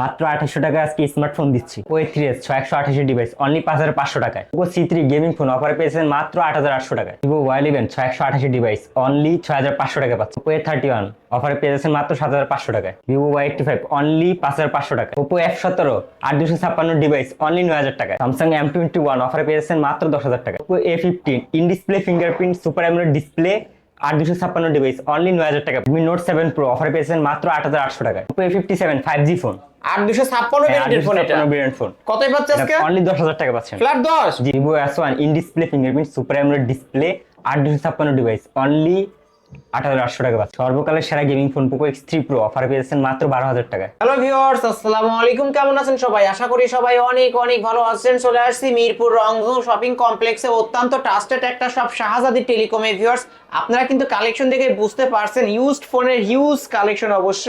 মাত্র আঠাশশো টাকা আজকে স্মার্টফোন দিচ্ছি। ওয়ে থ্রি এস ছয় একশো আঠাশি ডিভাইস অনলি পাঁচ হাজার পাঁচশো টাকায়। Oppo C three gaming phone অফারে পেয়েছেন মাত্র আট হাজার আটশো টাকায়। ভিভো ওয়াই ইলেভেন ছয় একশো আঠাশি ডিভাইস অনলি ছয় হাজার পাঁচশো টাকা পাচ্ছে এ থার্টি ওয়ান অফারে পেয়েছেন মাত্র সাত হাজার পাঁচশো টাকায়। Vivo Y eighty five only পাঁচ হাজার পাঁচশো টাকা ওপো এফ সতেরো, আট দুশো ছাপ্পান্ন ডিভাইস অনলি নয় হাজার টাকা স্যামসাং এম টোয়েন্টি ওয়ান অফারে পেয়েছেন মাত্র দশ হাজার টাকা Oppo A fifteen in display fingerprint super AMOLED display আট দুশো ছাপ্পান্ন ডিভাইস অনলি নয় হাজার টাকা। নোট সেভেন প্রো অফারে পেয়েছেন মাত্র আট হাজার আটশো A fifty seven five G phone দুশো ছাপ্পান্ন ফোন এটা। ভেরিয়েন্ট ফোন কতই পাচ্ছে আজকে? অনলি দশ হাজার টাকা পাচ্ছেন। ফ্ল্যাট দশ? Vivo S one in display fingerprint super AMOLED display আট দুশো ছাপ্পান্ন ডিভাইস অনলি আট হাজার আটশো টাকা পাচ্ছে। সর্বকালের সেরা gaming phone Poco X three pro offer পেয়েছেন মাত্র বারো হাজার টাকা। হ্যালো ভিউয়ার্স আসসালামু আলাইকুম। কেমন আছেন সবাই? আশা করি সবাই অনেক অনেক ভালো আছেন। চলে আসছি মিরপুর রংধনু শপিং কমপ্লেক্সে অত্যন্ত ট্রাস্টেড একটা সব শাহজাদি টেলিকমে ভিউয়ার্স আপনারা কিন্তু কালেকশন দেখে বুঝতে পারছেন ইউজড ফোনের হিউজ কালেকশন অবশ্য।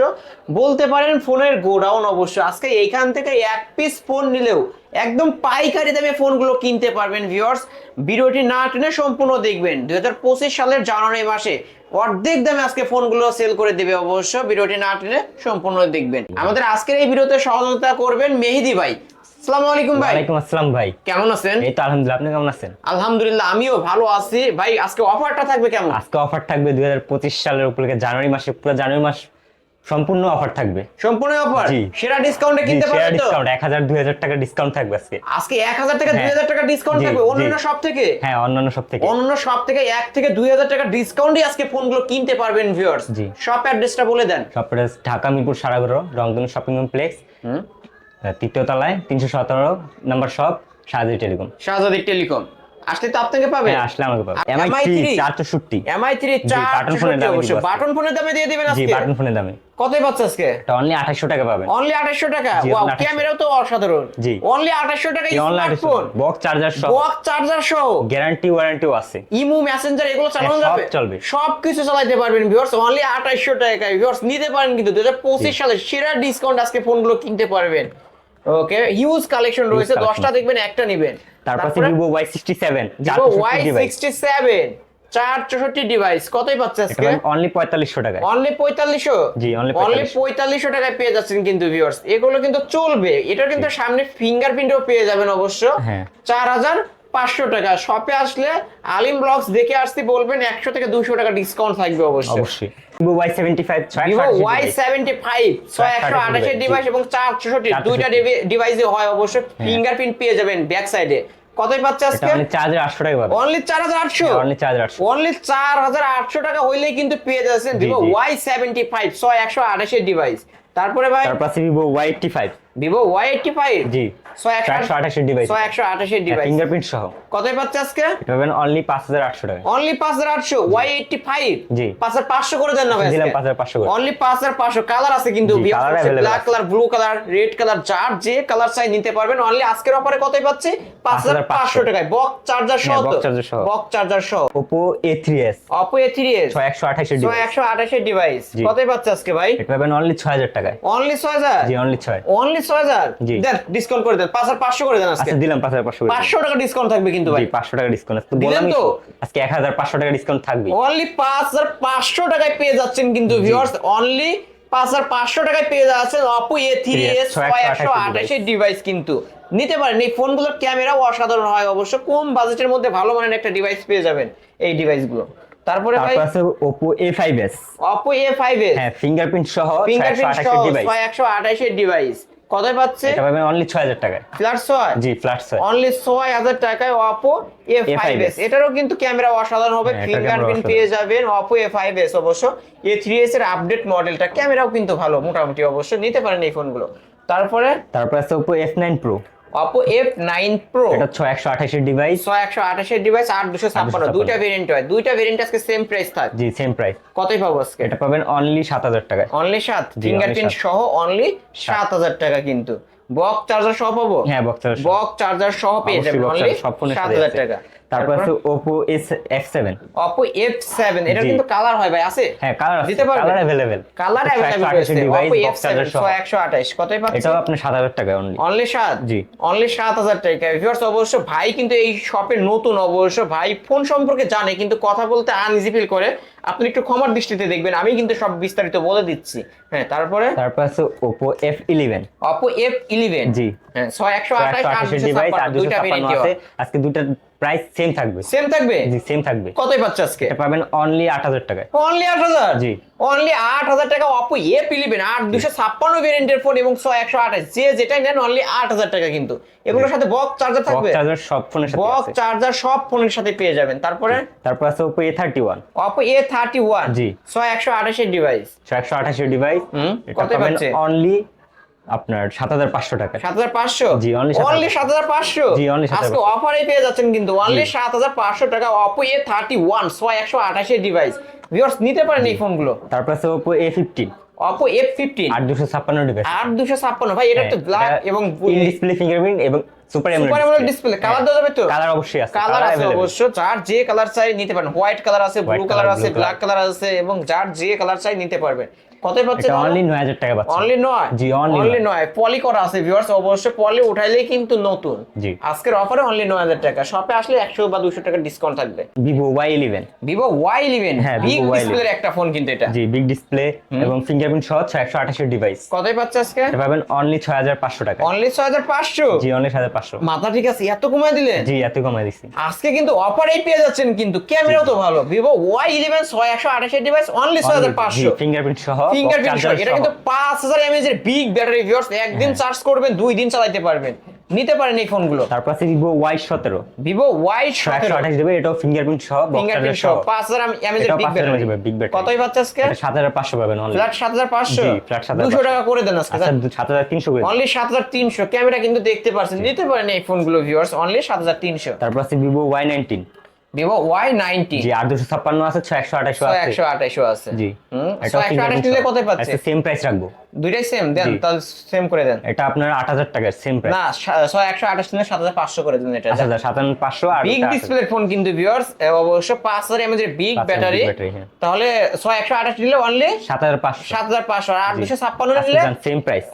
বলতে পারেন ফোনের গোডাউন অবশ্য। আজকে এইখান থেকে এক পিস ফোন নিলেও একদম পাইকারি দামে ফোনগুলো কিনতে পারবেন ভিউয়ার্স ভিডিওটি না টেনে সম্পূর্ণ দেখবেন। দুই হাজার পঁচিশ সালের জানুয়ারি মাসে অর্ধেক দামে আজকে ফোনগুলো সেল করে দেবে অবশ্য। ভিডিওটি না টেনে সম্পূর্ণ দেখবেন। আমাদের আজকের এই ভিডিওতে সহযোগিতা করবেন মেহেদি ভাই। আসসালামু আলাইকুম ভাই। ওয়ালাইকুম আসসালাম ভাই। কেমন আছেন? এই তো আলহামদুলিল্লাহ আপনি কেমন আছেন? আলহামদুলিল্লাহ আমিও ভালো আছি। ভাই আজকে অফারটা থাকবে কেমন? আজকে অফার থাকবে দুই হাজার পঁচিশ সালের উপলক্ষে জানুয়ারি মাসে পুরো জানুয়ারি মাস সম্পূর্ণ অফার থাকবে। সম্পূর্ণ অফার? সেরা ডিসকাউন্টে কিনতে পারবেন তো? ডিসকাউন্ট এক হাজার দুই হাজার টাকা ডিসকাউন্ট থাকবে আজকে। আজকে এক হাজার টাকা দুই হ্যাঁ। হাজার টাকা ডিসকাউন্ট থাকবে? অন্যান্য সব থেকে? হ্যাঁ অন্যান্য সব থেকে। অন্য সব থেকে এক থেকে দুই হাজার টাকা ডিসকাউন্টই আজকে ফোনগুলো কিনতে পারবেন ভিউয়ার্স জি। শপ অ্যাড্রেসটা বলে দেন। সবটা ঢাকা মিরপুর সারাগর রংধনু শপিং কমপ্লেক্স তৃতীয় তলায় তিনশো সতেরো number shop Shahzadi telecom Shahzadi telecom আসলে তো আপনাকে পাবে। হ্যাঁ আসলে আমাকে পাবে। MI MI3? থ্রি চার চৌষট্টি এমআই থ্রি চার বাটন ফোনের দামে আজকে। দিয়ে জি আজকে? বাটন ফোনের দামে। কতই পাচ্ছে আজকে? এটা অনলি টাকা পাবেন। অনলি টাকা? ওয়াও ক্যামেরাও তো অসাধারণ। জি। অনলি টাকা। স্মার্টফোন বক্স চার্জার সহ। বক্স চার্জার সহ। গ্যারান্টি ওয়ারেন্টিও আছে। ইমু মেসেঞ্জার এগুলো চালানো হ্যাঁ, সব চলবে। সব কিছু চালাতে পারবেন ভিউয়ার্স অনলি 2800 টাকায় ভিউয়ার্স নিতে পারেন কিন্তু। 2025 সালে সেরা ডিসকাউন্ট আজকে ফোনগুলো কিনতে পারবেন। ওকে হিউজ কালেকশন রয়েছে collection। 10টা দেখবেন একটা নেবেন। তারপর Vivo Y sixty seven Vivo Y67 464 device কতই পাচ্ছে আজকে? অনলি পঁয়তাল্লিশশো টাকায়। অনলি 4500 জি, only অনলি 4500 টাকায় পেয়ে যাচ্ছেন কিন্তু ভিউয়ার্স এগুলো কিন্তু চলবে। এটা কিন্তু সামনে ফিঙ্গারপ্রিন্টও পেয়ে যাবেন অবশ্য। হ্যাঁ। 4500 টাকা। শপে আসলে আলিম ব্লগস দেখে আসতে বলবেন 100 থেকে 200 টাকা ডিসকাউন্ট থাকবে অবশ্য অবশ্যই। Vivo Y seventy five Vivo Y seventy five ছয় একশো আঠাশের ডিভাইস এবং চার চৌষট্টি দুইটা ডিভাইসে হয় অবশ্য ফিঙ্গারপ্রিন্ট পেয়ে যাবেন ব্যাক সাইডে কতই পাচ্ছে এটা আজকে? অনলি আটশো টাকা পাবে অনলি চার হাজার আটশো? অনলি আটশো। অনলি চার হাজার আটশো টাকা হইলেই কিন্তু পেয়ে যাচ্ছেন ভিভো ওয়াই সেভেন্টি ফাইভ ছয় একশো আঠাশের ডিভাইস তারপরে ভাই? তারপর আছে Vivo Y eighty five Vivo Y eighty five জি। ডিভাইস ডিভাইস ফিঙ্গারপ্রিন্ট সহ। কতই পাচ্ছে আজকে? এটা পাবেন অনলি পাঁচ হাজার আটশো টাকা। অনলি পাঁচ হাজার আটশো ওয়াই এইটটি ফাইভ জি। পাঁচ হাজার পাঁচশো করে দেন না ভাই দিলাম 5500 করে। অনলি পাঁচ হাজার পাঁচশো। কালার আছে কিন্তু জি, colour available black colour blue colour red colour যার যে কালার চাই নিতে পারবেন অনলি আজকের অফারে কতই পাচ্ছে? পাঁচ হাজার পাঁচশো 5500 টাকায়। বক চার্জার সহ হ্যাঁ। বক চার্জার ডিভাইস। কতই পাচ্ছে আজকে ভাই? এটা পাবেন অনলি ছয় হাজার টাকায়। অনলি জি অনলি অনলি জি। দেন ডিসকাউন্ট করে দেন। পাঁচ হাজার পাঁচশো করে দেন আজকে। দিলাম পাঁচ হাজার পাঁচশো করে পাঁচশো টাকা ডিসকাউন্ট থাকবে কিন্তু ভাই। জি পাঁচশো টাকা ডিসকাউন্ট তো দিলেন বললামই তো? তো, আজকে এক হাজার পাঁচশো টাকা ডিসকাউন্ট থাকবে। অনলি পাঁচ হাজার পাঁচশো টাকায় পেয়ে যাচ্ছেন কিন্তু ভিউয়ার্স অনলি পাঁচ হাজার পাঁচশো টাকায় পেয়ে যাচ্ছেন অপো এ থ্রি এস ছয় একশো আঠাশের ডিভাইস কিন্তু। নিতে পারেন। এই ফোনগুলোর ক্যামেরাও অসাধারণ হয় অবশ্য। কম বাজেটের মধ্যে ভালো মানের একটা ডিভাইস পেয়ে যাবেন এই ডিভাইসগুলো তারপরে ভাই তারপর আছে Oppo A five S Oppo A five S হ্যাঁ ফিঙ্গারপ্রিন্ট সহ ফিঙ্গারপ্রিন্ট সহ আঠাশের ডিভাইস ছয় একশো আঠাশের ডিভাইস কতই পাচ্ছে? এটা পাবেন অনলি ছয় হাজার টাকায়। ফ্ল্যাট 6 জি ফ্ল্যাট 6 অনলি ছয় হাজার টাকায় Oppo এ ফাইভ এস A5s এটারও কিন্তু ক্যামেরা অসাধারণ হবে হ্যাঁ, ফিঙ্গারপ্রিন্ট পেয়ে যাবেন ফাইভ এস অবশ্য। এ থ্রি এস এর আপডেট মডেলটা ক্যামেরাও কিন্তু ভালো মোটামুটি অবশ্য। নিতে পারেন এই ফোনগুলো তারপরে? তারপরে আছে Oppo F nine F nine pro এটা ছয় একশো আঠাশের ডিভাইস ছয় একশো আঠাশের ডিভাইস আর দুশো ছাপ্পান্ন। দুইটা ভেরিয়েন্ট হয়। দুইটা ভেরিয়েন্ট আজকে সেম প্রাইস থাক। জি সেম প্রাইস কতই পাবো আজকে? এটা পাবেন অনলি সাত হাজার টাকায়। অনলি সাত। only ফিঙ্গারপ্রিন্ট সহ অনলি সাত হাজার টাকা কিন্তু। বক চার্জার সহ পাবো? হ্যাঁ বক্স বক চার্জার সহ পেয়ে যাবেন অনলি charger, সব ফোনের সাত সাথে হাজার আছে। টাকা। তারপর আছে Oppo S F seven Oppo এটা কিন্তু কালার হয় ভাই আছে? হ্যাঁ কালার দিতে পারবে? কালার अवेलेबल কালার अवेलेबल আছে সহ। একশো আঠাশ। কতই পাচ্ছেন? এটাও আপনি সাত হাজার টাকা অনলি অনলি সাত? জি। অনলি সাত হাজার টাকা ভিউয়ার্স অবশ্য ভাই কিন্তু এই শপে নতুন অবশ্য ভাই ফোন সম্পর্কে জানে কিন্তু কথা বলতে আনইজি ফিল করে। আপনি একটু ক্ষমার দৃষ্টিতে দেখবেন আমি কিন্তু সব বিস্তারিত বলে দিচ্ছি। হ্যাঁ তারপরে? তারপর আছে ইলেভেন অপো এফ ইলেভেন জি। হ্যাঁ ছয় একশো আঠাশ একশো আর ডিভাইস ছাপ্পান্ন ভেরিয়েন্ট আছে। আজকে দুটার প্রাইস সেম থাকবে। সেম থাকবে? জি সেম থাকবে। কতই পাচ্ছে আজকে? এটা পাবেন অনলি আট হাজার টাকায়। অনলি আট হাজার? জি। অনলি আট হাজার টাকা অপো এফ ইলেভেন আর দুশো ছাপ্পান্ন ভেরিয়েন্টের ফোন এবং ছয় একশো আঠাশ। যে যেটাই নেন অনলি আট হাজার টাকা কিন্তু। এগুলোর সাথে বক্স চার্জার বক্স থাকবে? চার্জার সব ফোনের সাথে বক্স চার্জার সব ফোনের সাথে পেয়ে যাবেন। তারপরে? তারপর আছে thirty one Oppo A thirty one. জি। ছয় একশো আঠাশের ডিভাইস একশো আঠাশের ডিভাইস কত পাচ্ছে? অনলি আপনার সাত হাজার পাঁচশো টাকা। সাত হাজার পাঁচশো? জি, 7,500 অনলি সাত হাজার পাঁচশো? জি, 7,500 আজকে অফারে পেয়ে যাচ্ছেন কিন্তু অনলি সাত হাজার পাঁচশো টাকা অপো এ থার্টি ওয়ান ছয় একশো আঠাশের ডিভাইস ভিউয়ার্স নিতে পারেন এই ফোনগুলো তারপর আছে Oppo A fifteen Oppo F fifteen আট দুশো ছাপ্পান্ন ডিভাইস আট দুশো ছাপ্পান্ন। ভাই এটা তো ব্ল্যাক এবং ডিসপ্লে ফিঙ্গারপ্রিন্ট এবং সুপার অ্যামোলেড ডিসপ্লে কালার দেওয়া যাবে তো? কালার অবশ্যই আছে কালার আছে অবশ্য। যার যে কালার চাই নিতে পারেন হোয়াইট কালার আছে ব্লু কালার আছে ব্ল্যাক কালার আছে এবং যার যে কালার চাই নিতে পারবেন। কতই পাচ্ছে অনলি নয় হাজার টাকা পাচ্ছে। অনলি নয়? জি, only অনলি নয়। নয়। পলি করা আছে ভিউয়ার্স অবশ্য পলি উঠাইলেই কিন্তু নতুন। জি। আজকের অফারে অনলি নয় হাজার টাকা। শপে আসলে একশো বা দুশো টাকা ডিসকাউন্ট থাকবে। ভিভো ভিভো হ্যাঁ, বিগ ডিসপ্লের একটা ফোন কিন্তু এটা। জি বিগ ডিসপ্লে এবং ফিঙ্গারপ্রিন্ট সহ ছয় একশো আঠাশের ডিভাইস কতই পাচ্ছে আজকে? এটা পাবেন অনলি ছয় হাজার পাঁচশো টাকা। অনলি ছয় হাজার পাঁচশো? জি অনলি ছয় হাজার পাঁচশো। মাথা ঠিক আছে এত কমায় দিলেন জি এত কমাই দিচ্ছি আজকে কিন্তু অফারেই পেয়ে যাচ্ছেন কিন্তু। ক্যামেরাও তো ভালো। ভিভো ওয়াই ইলেভেন ছয় একশো আঠাশের ডিভাইস অনলি ছয় হাজার পাঁচশো। ফিঙ্গারপ্রিন্ট সহ ফিঙ্গারপ্রিন্ট এটা কিন্তু পাঁচ হাজার এমএজ এর বিগ ব্যাটারি ভিউয়ার্স একদিন চার্জ করবেন দুই দিন চালাতে পারবেন। নিতে পারেন এই ফোনগুলো তারপর আছে ভিভো ওয়াই সতেরো। ভিভো ওয়াই একশো আঠাশ দেবে এটাও ফিঙ্গারপ্রিন্ট সহ ফিঙ্গারপ্রিন্ট সহ পাঁচ হাজার এমএজ এর এটাও বিগ ব্যাটারি। কতই পাচ্ছে আজকে? সাত হাজার পাঁচশো পাবেন ফ্ল্যাট সাত হাজার পাঁচশো? flat 7,500 দুশো টাকা করে দেন আজকে আচ্ছা সাত হাজার তিনশো করে অনলি সাত হাজার তিনশো ক্যামেরা কিন্তু দেখতে পারছেন। নিতে পারেন এই ফোনগুলো ভিউয়ার্স অনলি সাত হাজার তিনশো। তারপর আছে Vivo Y nineteen Vivo Y ninety জি আর দুশো ছাপ্পান্ন আছে ছয় একশো আঠাশো একশো আঠাশো আছে। জি একশো আঠাশ নিলে। কতই পাচ্ছে? আচ্ছা সেম প্রাইস রাখব। দুইটাই সেম দেন তাহলে সেম করে দেন। এটা আপনার আট হাজার টাকার সেম প্রাইস না ছয় একশো আঠাশ নিলে সাত হাজার পাঁচশো করে দেন এটা আট হাজার সাতান্ন পাঁচশো আর বিগ ডিসপ্লে ফোন কিন্তু ভিউয়ার্স অবশ্য পাঁচ হাজার এমএজ এর বিগ ব্যাটারি। তাহলে ছয় একশো আঠাশ নিলে অনলি সাত হাজার পাঁচশো। সাত হাজার পাঁচশো আর আট দুশো ছাপ্পান্ন আচ্ছা, নিলে সেম প্রাইস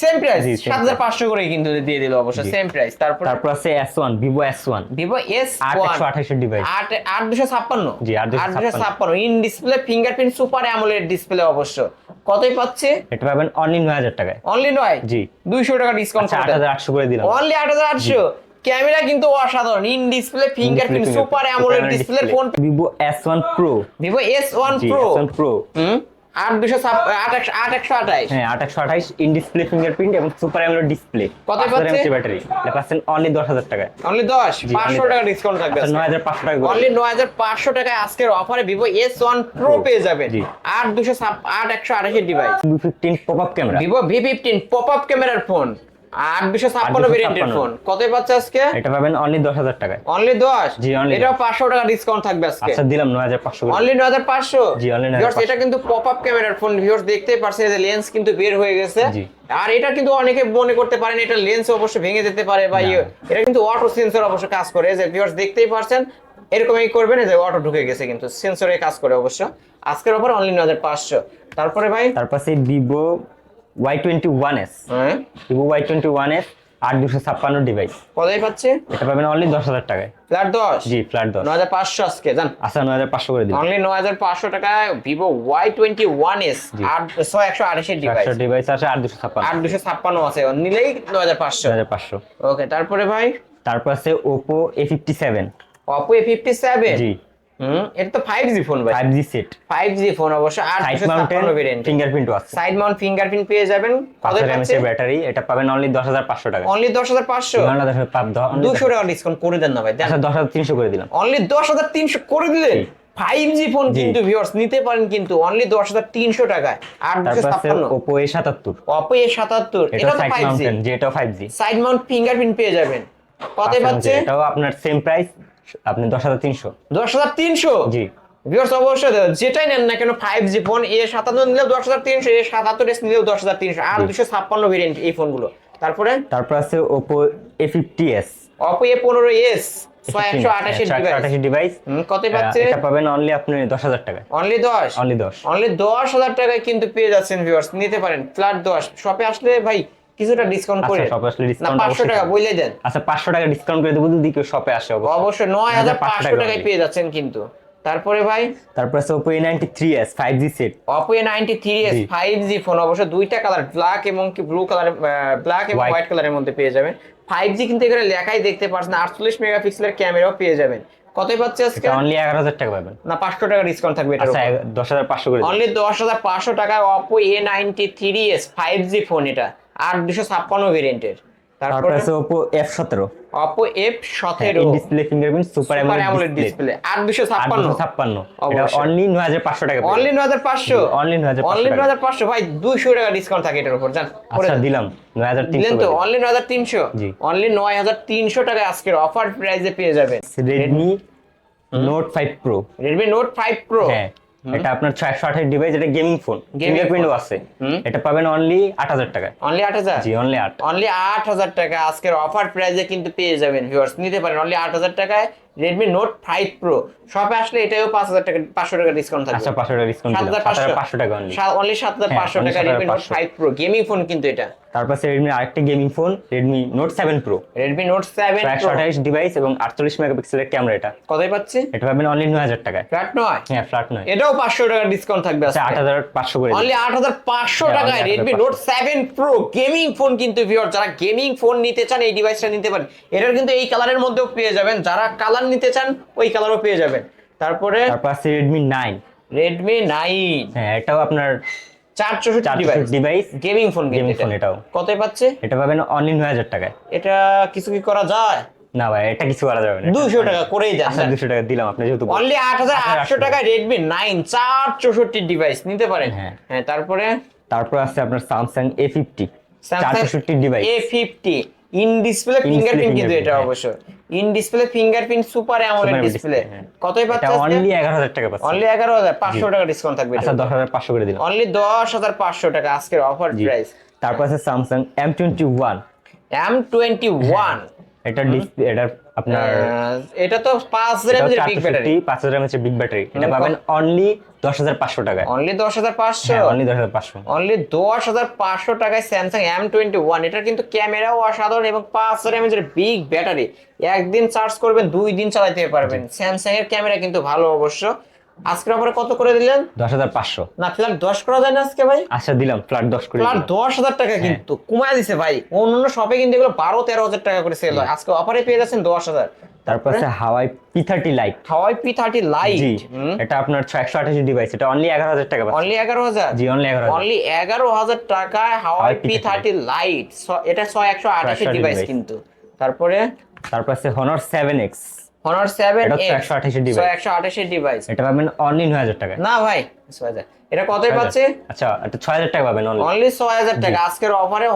সেম প্রাইস জি, same সাত হাজার পাঁচশো করে কিন্তু দিয়ে দিল অবশ্য সেম প্রাইস তারপর তারপর আছে S one Vivo S one Vivo S আট একশো আঠাশের ডিভাইস আট আট দুশো ছাপ্পান্ন। জি, আট দুশো আট দুশো ছাপ্পান্ন। ছাপ্পান্ন। In display fingerprint super AMOLED display অবশ্য। কতই পাচ্ছে? এটা পাবেন অনলি নয় হাজার টাকায়। অনলি নয়? জি। দুইশো টাকা ডিসকাউন্ট আচ্ছা আট হাজার আটশো করে দিলাম। অনলি আট হাজার আটশো। ক্যামেরা কিন্তু অসাধারণ। In display fingerprint super AMOLED display phone pro Vivo S one G pro S one হুম? একশো আঠাইশ। হ্যাঁ ফিঙ্গারপ্রিন্ট এবং সুপার অ্যামোলেড ডিসপ্লে কত? ব্যাটারি এটা পাচ্ছেন অনলি দশ হাজার টাকায়। অনলি দশ? জি, পাঁচশো only টাকা ডিসকাউন্ট থাকবে আচ্ছা নয় হাজার পাঁচশো টাকা অনলি নয় হাজার পাঁচশো টাকায় আজকের অফারে এস ওয়ান প্রো পেয়ে যাবেন। জি। আট দুশো আট একশো আঠাশের device two fifteen up camera Vivo V fifteen pop up ক্যামেরার ফোন আট দুশো ছাপ্পান্ন। ভেরিয়েন্টের ফোন কতই পাচ্ছে আজকে? এটা পাবেন অনলি দশ হাজার টাকায়। অনলি দশ? জি, only এটাও পাঁচশো টাকা ডিসকাউন্ট থাকবে আজকে। আচ্ছা দিলাম নয় হাজার পাঁচশো অনলি নয় হাজার পাঁচশো? জি, only 9500 Viewers, এটা কিন্তু পপ আপ ক্যামেরার ফোন ভিউয়ার্স দেখতেই পারছেন যে লেন্স কিন্তু বের হয়ে গেছে। আর এটা কিন্তু অনেকে মনে করতে পারেন এটা লেন্স অবশ্য ভেঙে যেতে পারে বা ইয়ে। এটা কিন্তু অটো সেন্সর অবশ্য কাজ করে। যে ভিউয়ার্স দেখতেই পারছেন এরকমই করবেন। যে অটো ঢুকে গেছে কিন্তু। সেন্সরে কাজ করে অবশ্য। আজকের অফার অনলি নয় হাজার পাঁচশো। তারপরে ভাই? তারপর আছে Vivo Y twenty one S Vivo Y twenty one S আট দুশো ছাপ্পান্ন ডিভাইস কতই পাচ্ছে? এটা পাবেন অনলি দশ হাজার টাকায়। ফ্ল্যাট দশ? জি ফ্ল্যাট দশ। নয় হাজার পাঁচশো আজকে জান। আচ্ছা নয় হাজার পাঁচশো করে দিলাম। অনলি নয় হাজার পাঁচশো টাকায় Vivo Y twenty one S আট ছয় একশো আঠাশের ডিভাইস ডিভাইস আছে আট দুশো ছাপ্পান্ন। আট দুশো ছাপ্পান্ন আছে নিলেই নয় হাজার পাঁচশো। হাজার পাঁচশো। ওকে তারপরে ভাই? তারপর আছে Oppo A fifty seven Oppo A fifty seven জি। হুম? এটা তো ফাইভ জি ফোন ভাই। Five G set five G phone অবশ্য ভেরিয়েন্ট ফিঙ্গারপ্রিন্টও আছে। সাইড মাউন্ট ফিঙ্গারপ্রিন্ট পেয়ে যাবেন। কত হাজার ব্যাটারি এটা পাবেন অনলি দশ হাজার পাঁচশো টাকা। অনলি দশ হাজার পাঁচশো? নয় হাজার পাঁচ দশ দুশো টাকা ডিসকাউন্ট করে দেন না ভাই আচ্ছা দশ হাজার তিনশো করে দিলাম। অনলি দশ হাজার তিনশো করে দিলেন। Five G. ফোন কিন্তু ভিউয়ার্স নিতে পারেন কিন্তু অনলি দশ হাজার তিনশো টাকায়। আছে ওপো এ সাতাত্তর। অপো এ সাতাত্তর এটা তো five G mountain five G side mount fingerprint পেয়ে যাবেন। কত পাচ্ছে এটাও আপনার সেম প্রাইস আপনি দশ হাজার তিনশো। দশ হাজার তিনশো? জি। ভিউয়ার্স অবশ্যই যেটাই নেন না কেন ফাইভ জি ফোন এ সাতান্ন নিলেও দশ হাজার তিনশো এ সাতাত্তর এস নিলেও দশ হাজার তিনশো আর দুশো ছাপ্পান্ন ভেরিয়েন্ট এই ফোনগুলো তারপরে? তারপর আছে Oppo A fifty S Oppo A পনেরো এস ডিভাইস কত পাচ্ছে? এটা পাবেন অনলি আপনি দশ হাজার টাকায়। অনলি দশ? অনলি দশ। অনলি দশ হাজার টাকায় কিন্তু পেয়ে যাচ্ছেন ভিউয়ার্স নিতে পারেন। ফ্ল্যাট দশ। শপে আসলে ভাই কিছুটা ডিসকাউন্ট করে আচ্ছা, shop এ আসলে পাঁচশো অবশ্যই টাকা থাকবে। বলে দেন। আচ্ছা পাঁচশো টাকা ডিসকাউন্ট করে দেবো যদি কেউ শপে আসে অবশ্যই অবশ্যই নয় হাজার পাঁচশো টাকায় পেয়ে যাচ্ছেন কিন্তু। তারপরে ভাই? তারপরে আছে S five G set S five G. Phone অবশ্য দুইটা কালার ব্ল্যাক এবং কি ব্লু কালার ব্ল্যাক এবং। হোয়াইট কালারের মধ্যে পেয়ে যাবেন। ফাইভ জি কিন্তু এখানে লেখাই দেখতে পাচ্ছেন আটচল্লিশ মেগাপিক্সেলের ক্যামেরাও পেয়ে যাবেন। কতই পাচ্ছে আজকে? অনলি এগারো হাজার টাকা পাবেন। না পাঁচশো টাকা ডিসকাউন্ট থাকবে এটার আচ্ছা উপর। দশ হাজার পাঁচশো করে অনলি দশ হাজার পাঁচশো টাকায় এস ফাইভ জি ফোন এটা। আট দুশো ছাপ্পান্ন ভেরিয়েন্টের তারপর আছে ওপো এফ সতেরো। অপো এফ সতেরো। Display fingerprint super AMOLED display display আট দুশো ছাপ্পান্ন। ছাপ্পান্ন। এটা অবশ্যই। অনলি নয় হাজার পাঁচশো টাকা অনলি যাবেন। নয় হাজার পাঁচশো? জি, only 9,500 অনলি টাকা। নয় হাজার পাঁচশো। ভাই দুইশো টাকা ডিসকাউন্ট থাকে এটার উপর জান? আচ্ছা দিলাম। নয় হাজার দিলেন তিনশো তো অনলি নয় হাজার তিনশো? জি। অনলি নয় হাজার তিনশো টাকায় আজকের অফার প্রাইসে পেয়ে যাবেন। Redmi Note five pro Redmi Note five pro হ্যাঁ। এটা আপনার ছয়শো আঠাশ ডিভাইস এটা গেমিং ফোন গেমিং উইন্ডো আছে। এটা পাবেন অনলি আট হাজার টাকায়। অনলি আট হাজার? জি অনলি আট। অনলি আট হাজার টাকা। আজকের অফার প্রাইসে কিন্তু পেয়ে যাবেন ভিউয়ার্স নিতে পারেন অনলি আট হাজার টাকায় রেডমি নোট ফাইভ প্রো শপে আসলে এটাও পাঁচ হাজার টাকা পাঁচশো টাকা ডিসকাউন্ট থাকবে। আচ্ছা পাঁচশো টাকা ডিসকাউন্ট সাত হাজার পাঁচশো টাকা অনলি সাত হাজার হ্যাঁ, পাঁচশো only টাকা Redmi Note 7,500 five pro gaming phone কিন্তু এটা। তারপর রেডমি আরেকটা gaming phone Redmi Note seven pro Redmi Note seven একশো আঠাশ ডিভাইস এবং আটচল্লিশ মেগাপিক্সেলের ক্যামেরা এটা। কতই পাচ্ছে? এটা পাবেন অনলি নয় হাজার টাকায়। ফ্ল্যাট নয়? হ্যাঁ ফ্ল্যাট নয়। এটাও পাঁচশো টাকা ডিসকাউন্ট থাকবে আচ্ছা আট হাজার পাঁচশো করে। অনলি আট হাজার পাঁচশো হ্যাঁ, টাকায় Redmi 8,500 Note seven pro gaming phone কিন্তু ভিওর যারা গেমিং ফোন নিতে চান এই ডিভাইসটা নিতে পারেন। এটার কিন্তু এই কালারের মধ্যেও পেয়ে যাবেন। যারা কালার নিতে চান ওই কালারও পেয়ে যাবেন। তারপরে তারপর আছে রেডমি নাইন রেডমি নাইন হ্যাঁ এটাও আপনার চার চৌষট্টি device gaming phone gaming phone এটাও। কতই পাচ্ছে? এটা পাবেন অনলি নয় হাজার টাকায়। এটা কিছু কি করা যায়? না ভাই এটা কিছু করা যাবে না। দুশো টাকা করেই দেন আচ্ছা দুশো টাকা দিলাম আপনি যেহেতু। অনলি আট হাজার আটশো 8,800 টাকা রেডমি নাইন চার চৌষট্টি ডিভাইস নিতে পারেন। হ্যাঁ। হ্যাঁ তারপরে? তারপর আছে আপনার Samsung A fifty চারশোষট্টি device A fifty in display fingerprint কিন্তু এটা অবশ্য in display fingerprint super AMOLED display কতই পাচ্ছেন অনলি 11000 টাকা পাচ্ছেন অনলি 11500 টাকা ডিসকাউন্ট থাকবে আচ্ছা 10500 করে দিলাম। অনলি 10500 টাকা আজকের অফার প্রাইস তারপর আছে স্যামসাং M21 M21 এটা এটা আপনার এটা তো পাঁচ রেঞ্জের বিগ ব্যাটারি পাঁচ হাজার বিগ ব্যাটারি এটা পাবেন অনলি দশ হাজার পাঁচশো টাকায়। অনলি দশ হাজার পাঁচশো? হ্যাঁ অনলি দশ হাজার পাঁচশো। অনলি দশ হাজার পাঁচশো টাকায় স্যামসাং এম টোয়েন্টি ওয়ান এটার কিন্তু ক্যামেরাও অসাধারণ এবং পাঁচ হাজার এমএচের বিগ ব্যাটারি একদিন চার্জ করবেন দুই দিন চালাতে পারবেন। স্যামসাং এর ক্যামেরা কিন্তু ভালো অবশ্য। আজকের অফারে কত করে দিলেন? দশ হাজার পাঁচশো। না ফ্ল্যাট দশ করা যায় না আজকে ভাই? আচ্ছা দিলাম ফ্ল্যাট দশ করে ফ্ল্যাট দশ হাজার টাকা কিন্তু কমায় দিছে ভাই। অন্যান্য শপে কিন্তু এগুলো বারো তেরো হাজার টাকা করে সেল হয়। আজকে অফারে পেয়ে যাচ্ছেন দশ হাজার। তারপর আছে Huawei P thirty lite Huawei P thirty lite এটা আপনার একশো আঠাশি ডিভাইস এটা অনলি এগারো হাজার টাকা অনলি এগারো হাজার? জি অনলি এগারো অনলি এগারো হাজার টাকায় হাওয়াই পি থার্টি লাইট এটা ছয় একশো আঠাশি 128 ডিভাইস কিন্তু। তারপরে? তারপর আছে Honor seven X Honor seven এটা হচ্ছে 128 device। ডিভাইস একশো আঠাশি ডিভাইস এটা পাবেন অনলি নয় হাজার টাকায় না ভাই ছয় হাজার। এটা কতই পাচ্ছে? আচ্ছা এটা ছয় হাজার টাকা পাবেন অনলি অনলি ছয় হাজার টাকা। আজকের অফারে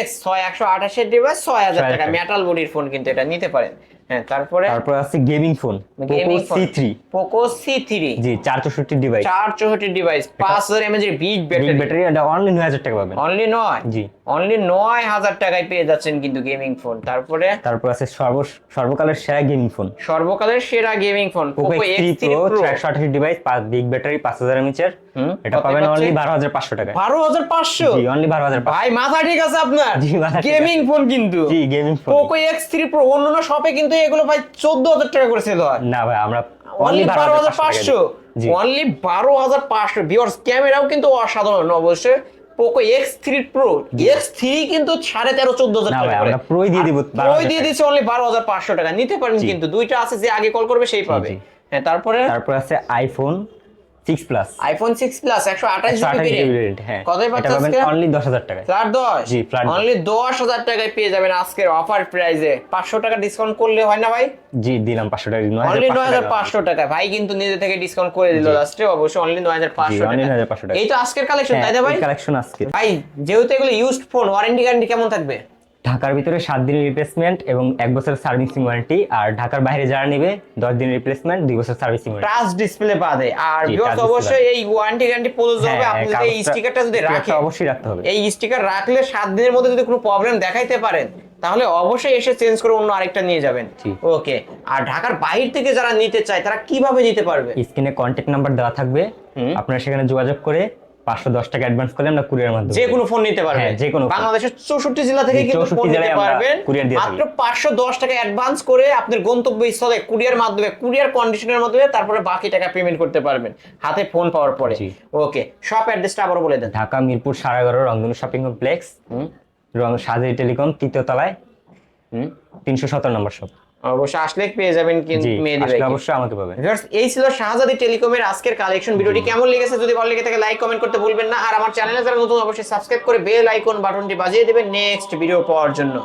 এক্স ছয় একশো আঠাশি ডিভাইস 6,000 টাকা। মেটাল বডির ফোন কিন্তু এটা নিতে পারেন। হ্যাঁ তারপরে তারপর আছে gaming phone gaming three Poco C three G চার চৌষট্টি ডিভাইস চার চৌষট্টি ডিভাইস পাঁচ হাজার এমএজ এর বিগ বিগ ব্যাটারি ব্যাটারি এটা অনলি নয় হাজার টাকা পাবেন। অনলি নয়? জি। অনলি নয় হাজার টাকায় পেয়ে যাচ্ছেন কিন্তু গেমিং ফোন তারপরে? তারপর আছে সর্ব সর্বকালের সেরা গেমিং ফোন সর্বকালের সেরা গেমিং ফোন এক্স এক্স একশো আঠাশি ডিভাইস পাঁচ বিগ ব্যাটারি পাঁচ হাজার হুম, এটা পাবেন অনলি বারো হাজার পাঁচশো টাকায়। বারো হাজার পাঁচশো? জি অনলি বারো হাজার ভাই মাথা ঠিক আছে আপনার? জি, মাথা গেমিং ফোন কিন্তু। জি gaming phone Poco X three pro অন্যান্য শপে কিন্তু এগুলো ভাই চোদ্দ হাজার টাকা করে সেল হয়। না ভাই আমরা অনলি বারো হাজার পাঁচশো জি। অনলি বারো হাজার পাঁচশো। ভিওর্স ক্যামেরাও কিন্তু অসাধারণ অবশ্যই। Poco X three pro X three কিন্তু সাড়ে তেরো চোদ্দ হাজার না টাকা করে। প্রোই দিয়ে দিব হাজার দিয়ে। দিচ্ছে অনলি বারো হাজার পাঁচশো টাকা। নিতে পারেন কিন্তু দুইটা আছে যে আগে কল করবে সেই পাবে। হ্যাঁ তারপরে? তারপর আছে iPhone six plus iPhone six plus একশো আঠাশ একশো আঠাশ জিবি জিবি ভেরিয়েন্ট হ্যাঁ। কতই এটা আজকে অনলি দশ হাজার টাকায়। ফ্ল্যাট দশ? জি, flat অনলি দশ হাজার টাকায় পেয়ে যাবেন আজকের অফার টাকা ডিসকাউন্ট করলে হয় না ভাই? জি দিলাম টাকা টাকা। ভাই কিন্তু নিজে থেকে ডিসকাউন্ট করে দিল লাস্টে অবশ্যই অনলি টাকা। এই তো আজকের কালেকশন তাই না ভাই? কালেকশন আজকে ভাই যেহেতু এগুলো ইউজড ফোন ওয়ারেন্টি গ্যারান্টি কেমন থাকবে? ঢাকার ভিতরে সাত দিনের রিপ্লেসমেন্ট এবং এক বছর সার্ভিসিং ওয়ারেন্টি আর ঢাকার বাইরে যারা নেবে দশ দিনের রিপ্লেসমেন্ট দুই বছর সার্ভিসিং টাচ ডিসপ্লে বাদে আর ভিউয়ার্স অবশ্যই এই ওয়ারেন্টি গ্যারান্টি প্রযোজ্য হবে আপনি যদি এই স্টিকারটা যদি রাখেন অবশ্যই রাখতে হবে। এই স্টিকার রাখলে সাত দিনের মধ্যে যদি কোনো প্রবলেম দেখাইতে পারেন তাহলে অবশ্যই এসে চেঞ্জ করে অন্য আরেকটা নিয়ে যাবেন। ওকে। আর ঢাকার বাইরে থেকে যারা নিতে চায় তারা কীভাবে নিতে পারবে? স্ক্রিনে কন্ট্যাক্ট নাম্বার দেওয়া থাকবে। আপনারা সেখানে যোগাযোগ করে পাঁচশো দশ টাকা অ্যাডভান্স করলে আমরা কুরিয়ার মাধ্যমে যে কোনো ফোন নিতে পারবে। হ্যাঁ, যে কোনো বাংলাদেশের চৌষট্টি জেলা থেকে কিন্তু ফোন নিতে পারবেন। courier দিয়ে মাত্র পাঁচশো দশ টাকা অ্যাডভান্স করে আপনার গন্তব্যস্থলে কুরিয়ার মাধ্যমে কুরিয়ার কন্ডিশনের মাধ্যমে তারপরে বাকি টাকা পেমেন্ট করতে পারবেন। হাতে ফোন পাওয়ার পরে। ওকে শপ অ্যাড্রেসটা আবারও বলে দেন। ঢাকা মিরপুর সাড়ে এগারো রংধনু শপিং কমপ্লেক্স রং সাজেরি টেলিকম তৃতীয় তলায় তিনশো সতেরো নম্বর শপ অবশ্যই আসলে পেয়ে যাবেন কিন্তু মেহেদি অবশ্যই আমাকে পাবেন। ভিউয়ার্স এই ছিল শাহজাদি টেলিকমের আজকের কালেকশন ভিডিওটি কেমন লেগেছে যদি ভালো লেগে থাকে লাইক কমেন্ট করতে ভুলবেন না। আর আমার চ্যানেলে যারা নতুন অবশ্যই সাবস্ক্রাইব করে বেল আইকন বাটনটি বাজিয়ে দেবেন নেক্সট ভিডিও পাওয়ার জন্য।